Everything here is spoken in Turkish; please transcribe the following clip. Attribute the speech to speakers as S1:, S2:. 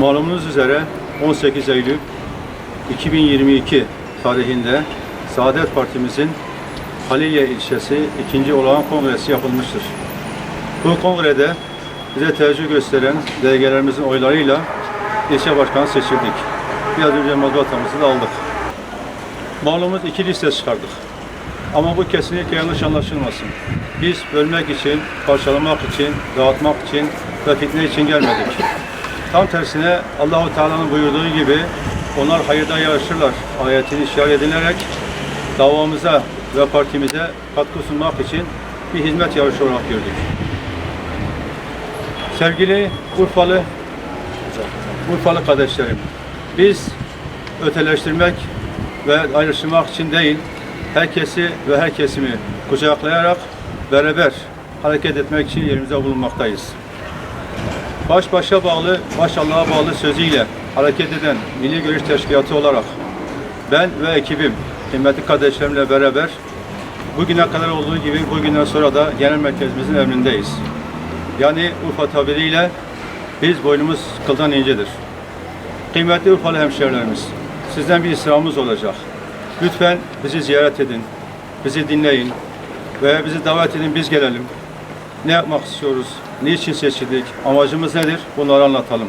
S1: Malumunuz üzere 18 Eylül 2022 tarihinde Saadet Partimizin Halilye ilçesi ikinci olağan kongresi yapılmıştır. Bu kongrede bize teveccüh gösteren DG'lerimizin oylarıyla ilçe başkanı seçildik. Biraz önce mazbatamızı da aldık. Malumunuz iki liste çıkardık. Ama bu kesinlikle yanlış anlaşılmasın. Biz bölmek için, parçalamak için, dağıtmak için ve fitne için gelmedik. Tam tersine Allahu Teala'nın buyurduğu gibi onlar hayırda yarışırlar ayetini işaret edilerek davamıza ve partimize katkı sunmak için bir hizmet yarışı olarak gördük. Sevgili Urfalı Urfalı kardeşlerim, biz öteleştirmek ve ayrıştırmak için değil, herkesi ve her kesimi kucaklayarak beraber hareket etmek için yerimize bulunmaktayız. Baş başa bağlı, baş Allah'a bağlı sözüyle hareket eden Milli Görüş Teşkilatı olarak ben ve ekibim, kıymetli kardeşlerimle beraber bugüne kadar olduğu gibi bugünden sonra da genel merkezimizin emrindeyiz. Yani Urfa tabiriyle biz boynumuz kıldan incedir. Kıymetli Urfalı hemşehrilerimiz, sizden bir istirhamımız olacak. Lütfen bizi ziyaret edin, bizi dinleyin ve bizi davet edin, biz gelelim. Ne yapmak istiyoruz, niçin seçildik, amacımız nedir? Bunları anlatalım.